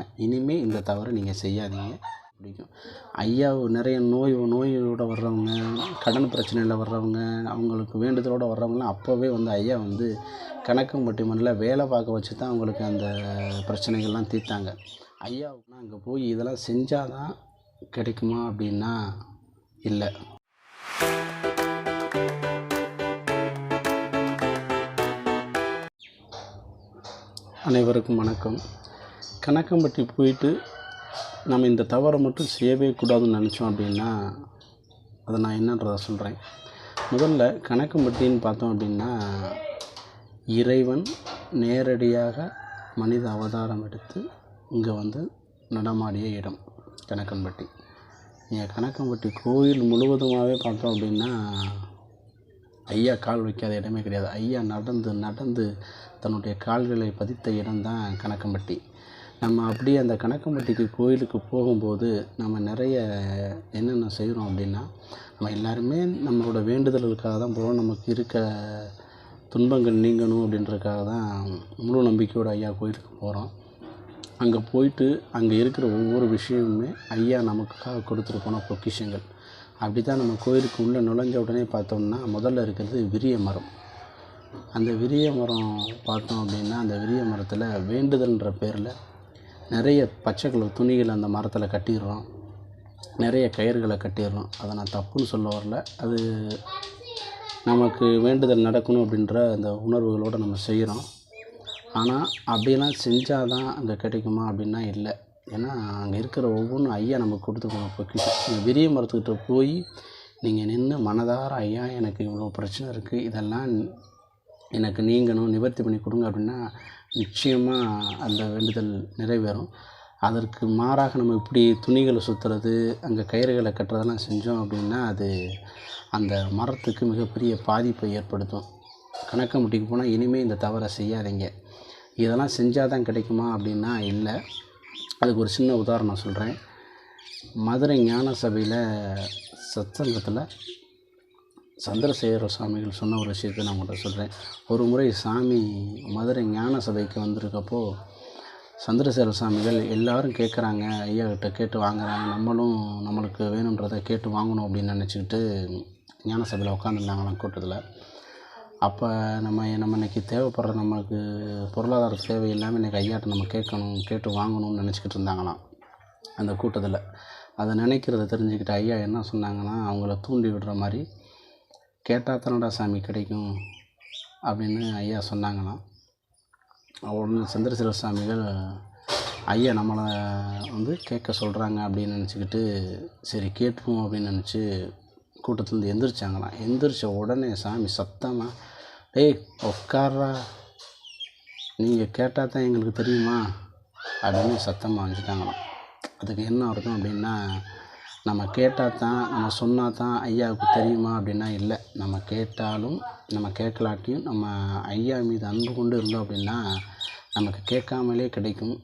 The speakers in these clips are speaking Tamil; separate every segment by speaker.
Speaker 1: சொல்கிறேன் இனிமேல் இந்த தவறை நீங்கள் செய்யாதீங்க. பிடிக்கும் ஐயா நிறைய நோய் நோயோடு வர்றவங்க கடன் பிரச்சனையில் வர்றவங்க அவங்களுக்கு வேண்டுதலோடு வர்றவங்கலாம் அப்போவே வந்து ஐயா வந்து கணக்கம்பட்டி மண்ணில் வேலை பார்க்க வச்சு தான் அவங்களுக்கு அந்த பிரச்சனைகள்லாம் தீர்த்தாங்க. ஐயாவுக்குனா அங்கே போய் இதெல்லாம் செஞ்சால் தான் கிடைக்குமா அப்படின்னா இல்லை. அனைவருக்கும் வணக்கம். கணக்கம்பட்டி போயிட்டு நம்ம இந்த தவறை மட்டும் செய்யவே கூடாதுன்னு நினச்சோம் அப்படின்னா அதை நான் என்னன்றதை சொல்கிறேன் முதல்ல கணக்கம்பட்டின்னு பார்த்தோம் அப்படின்னா இறைவன் நேரடியாக மனித அவதாரம் எடுத்து இங்கே வந்து நடமாடிய இடம் கணக்கம்பட்டி. நீங்கள் கணக்கம்பட்டி கோயில் முழுவதுமாகவே பார்த்தோம் அப்படின்னா ஐயா கால் வைக்காத இடமே கிடையாது. ஐயா நடந்து நடந்து தன்னுடைய கால்களை பதித்த இடம்தான் கணக்கம்பட்டி. நம்ம அப்படியே அந்த கணக்கம்பட்டிக்கு கோயிலுக்கு போகும்போது நம்ம நிறைய என்னென்ன செய்கிறோம் அப்படின்னா நம்ம எல்லாருமே நம்மளோட வேண்டுதலுக்காக தான் போகிறோம். நமக்கு இருக்க துன்பங்கள் நீங்கணும் அப்படின்றதுக்காக தான் முழு நம்பிக்கையோட ஐயா கோயிலுக்கு போகிறோம். அங்கே போயிட்டு அங்கே இருக்கிற ஒவ்வொரு விஷயமுமே ஐயா நமக்காக கொடுத்துட்டு போன பொக்கிஷங்கள். அப்படி தான் நம்ம கோயிலுக்கு உள்ளே நுழைஞ்ச உடனே பார்த்தோம்னா முதல்ல இருக்கிறது விரிய மரம். அந்த விரிய மரம் பார்த்தோம் அப்படின்னா அந்த விரிய மரத்தில் வேண்டுதல்ன்ற பேரில் நிறைய பச்சை கலர் துணிகளை அந்த மரத்தில் கட்டிடுறோம். நிறைய கயிறுகளை கட்டிடுறோம். அதை நான் தப்புன்னு சொல்ல வரல. அது நமக்கு வேண்டுதல் நடக்கணும் அப்படின்ற அந்த உணர்வுகளோடு நம்ம செய்கிறோம் ஆனால் அப்படியெல்லாம் செஞ்சால் தான் அங்கே கிடைக்குமா அப்படின்னா இல்லை. ஏன்னா அங்கே இருக்கிற ஒவ்வொன்றும் ஐயா நமக்கு கொடுத்துக்கணும் பொக்கிஷம் நீங்கள் விரிய மரத்துக்கிட்ட போய் நீங்கள் நின்று மனதார ஐயா எனக்கு இவ்வளோ பிரச்சனை இருக்குது இதெல்லாம் எனக்கு நீங்கணும் நிவர்த்தி பண்ணி கொடுங்க அப்படின்னா நிச்சயமாக அந்த வேண்டுதல் நிறைவேறும். அதற்கு மாறாக நம்ம இப்படி துணிகளை சுற்றுறது அங்கே கயிறுகளை கட்டுறதெல்லாம் செஞ்சோம் அப்படின்னா அது அந்த மரத்துக்கு மிகப்பெரிய பாதிப்பை ஏற்படுத்தும். கணக்கம்பட்டிக்கு போனால் இனிமேல் இந்த தவறை செய்யாதீங்க. இதெல்லாம் செஞ்சால் தான் கிடைக்குமா அப்படின்னா இல்லை. அதுக்கு ஒரு சின்ன உதாரணம் சொல்கிறேன் மதுரை ஞான சபையில் சத்சங்கத்தில் சந்திரசேகர சுவாமிகள் சொன்ன ஒரு விஷயத்தை நான் உங்கள்கிட்ட சொல்கிறேன் ஒரு முறை சாமி மதுரை ஞான சபைக்கு வந்திருக்கப்போ சந்திரசேகர சுவாமிகள் எல்லாரும் கேட்குறாங்க ஐயா கிட்ட கேட்டு வாங்குறாங்க நம்மளும் நம்மளுக்கு வேணுன்றதை கேட்டு வாங்கணும் அப்படின்னு நினச்சிக்கிட்டு ஞான சபையில் உட்காந்துருந்தாங்களாம் கூட்டத்தில். அப்போ நம்ம நம்ம இன்றைக்கி தேவைப்படுற நமக்கு பொருளாதார தேவை எல்லாமே இன்றைக்கி ஐயாட்ட நம்ம கேட்கணும் கேட்டு வாங்கணும்னு நினச்சிக்கிட்டு இருந்தாங்களாம் அந்த கூட்டத்தில். அதை நினைக்கிறத தெரிஞ்சுக்கிட்டு ஐயா என்ன சொன்னாங்கன்னா அவங்கள தூண்டி விடுற மாதிரி கேட்டால் தானடா சாமி கிடைக்கும் அப்படின்னு ஐயா சொன்னாங்களாம். உடனே சந்திரசேகர சாமிகள் ஐயா நம்மளை வந்து கேட்க சொல்கிறாங்க அப்படின்னு நினச்சிக்கிட்டு சரி கேட்போம் அப்படின்னு நினச்சி கூட்டத்துலேருந்து எந்திரிச்சாங்களாம். எந்திரிச்ச உடனே சாமி சத்தமாக டேய் உட்கார்றா. நீங்கள் கேட்டால் தான் எங்களுக்கு தெரியுமா? அப்படின்னு சத்தமாக வந்துட்டாங்களாம் அதுக்கு என்ன அர்த்தம் அப்படின்னா நம்ம கேட்டால் தான் நம்ம சொன்னால் தான் ஐயாவுக்கு தெரியுமா அப்படின்னா இல்லை. நம்ம கேட்டாலும் நம்ம கேட்கலாட்டியும் நம்ம ஐயா மீது அன்பு கொண்டு இருந்தோம் அப்படின்னா நமக்கு கேட்காமலே கிடைக்கும்.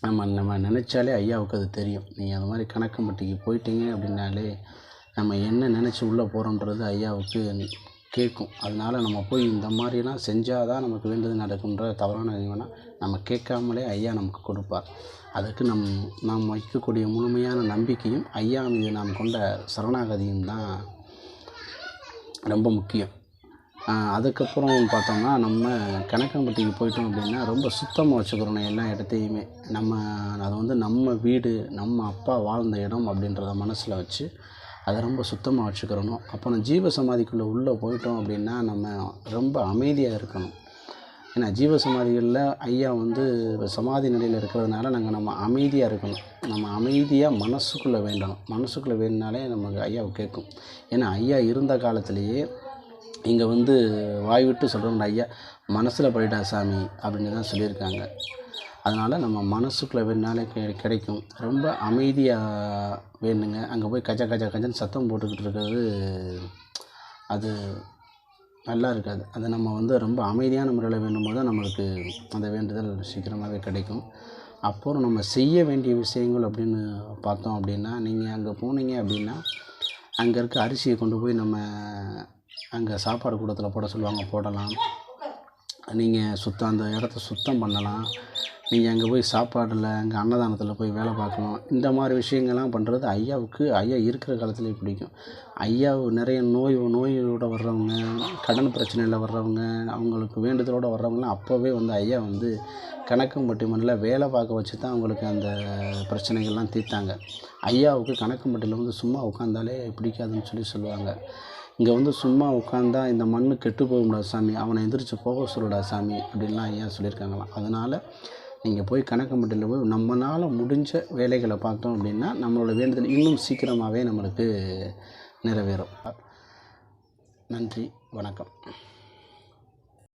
Speaker 1: நம்ம நம்ம நினச்சாலே ஐயாவுக்கு அது தெரியும். நீங்கள் அது மாதிரி கணக்கு மட்டிக்கு போயிட்டீங்க அப்படின்னாலே நம்ம என்ன நினச்சி உள்ளே போகிறோன்றது ஐயாவுக்கு கேட்கும். அதனால் நம்ம போய் இந்த மாதிரிலாம் செஞ்சால் தான் நமக்கு வேண்டியது நடக்கும்ன்ற தவறான நினைவுனா நம்ம கேட்காமலே ஐயா நமக்கு கொடுப்பார். அதுக்கு நம் நாம் வைக்கக்கூடிய முழுமையான நம்பிக்கையும் ஐயா மீது நாம் கொண்ட சரணாகதியும் தான் ரொம்ப முக்கியம். அதுக்கப்புறம் பார்த்தோம்னா நம்ம கணக்கம்பட்டிக்கு போயிட்டோம் அப்படின்னா ரொம்ப சுத்தமாக வச்சுக்கிறோம் எல்லா இடத்தையுமே. நம்ம அது வந்து நம்ம வீடு நம்ம அப்பா வாழ்ந்த இடம் அப்படின்றத மனசில் வச்சு அதை ரொம்ப சுத்தமாக வச்சுக்கிறணும். அப்புறம் ஜீவ சமாதிக்குள்ளே உள்ளே போயிட்டோம் அப்படின்னா நம்ம ரொம்ப அமைதியாக இருக்கணும். ஏன்னா ஜீவ சமாதிகளில் ஐயா வந்து சமாதி நிலையில் இருக்கிறதுனால நாங்கள் நம்ம அமைதியாக இருக்கணும். நம்ம அமைதியாக மனசுக்குள்ளே வேண்டணும். மனசுக்குள்ளே வேணுனாலே நமக்கு ஐயாவை கேட்கும். ஏன்னா ஐயா இருந்த காலத்திலேயே இங்கே வந்து வாய் விட்டு சொல்கிறவங்க ஐயா மனசில் படிடா சாமி அப்படின்னு தான் சொல்லியிருக்காங்க. அதனால் நம்ம மனசுக்குள்ளே வேணுனாலே கெ கிடைக்கும். ரொம்ப அமைதியாக வேணுங்க. அங்கே போய் கஜ கஜ கஜன்னு சத்தம் போட்டுக்கிட்டு இருக்கிறது அது நல்லா இருக்காது. அதை நம்ம வந்து ரொம்ப அமைதியான முறையில் வேண்டும்போது தான் நம்மளுக்கு அந்த வேண்டுதல் சீக்கிரமாகவே கிடைக்கும். அப்புறம் நம்ம செய்ய வேண்டிய விஷயங்கள் அப்படின்னு பார்த்தோம் அப்படின்னா நீங்கள் அங்கே போனீங்க அப்படின்னா அங்கே இருக்க அரிசியை கொண்டு போய் நம்ம அங்கே சாப்பாடு கூடத்தில் போட சொல்லுவாங்க போடலாம். நீங்கள் சுத்தம் அந்த இடத்த சுத்தம் பண்ணலாம். நீங்கள் அங்கே போய் சாப்பாடில் அங்கே அன்னதானத்தில் போய் வேலை பார்க்கணும் இந்த மாதிரி விஷயங்கள்லாம் பண்ணுறது ஐயாவுக்கு ஐயா இருக்கிற காலத்துலேயே பிடிக்கும். ஐயா நிறைய நோய் நோயோட வர்றவங்க கடன் பிரச்சனையில் வர்றவங்க அவங்களுக்கு வேண்டுதலோடு வர்றவங்களாம் அப்போவே வந்து ஐயா வந்து கணக்கம்பட்டி மண்ணில் வேலை பார்க்க வச்சு தான் அவங்களுக்கு அந்த பிரச்சனைகள்லாம் தீர்த்தாங்க. ஐயாவுக்கு கணக்கம்பட்டியில் வந்து சும்மா உட்காந்தாலே பிடிக்காதுன்னு சொல்லி சொல்லுவாங்க. இங்கே வந்து சும்மா உட்காந்தா இந்த மண்ணு கெட்டு போகும்டா சாமி அவனை எந்திரிச்சு போக சொல்லுடா சாமி அப்படின்லாம் ஐயா சொல்லியிருக்காங்களாம். அதனால் நீங்கள் போய் கணக்கு மட்டும் இல்லை போய் நம்மளால் முடிஞ்ச வேலைகளை பார்த்தோம் அப்படின்னா நம்மளோட வேண்டுதல் இன்னும் சீக்கிரமாகவே நம்மளுக்கு நிறைவேறும். நன்றி வணக்கம்.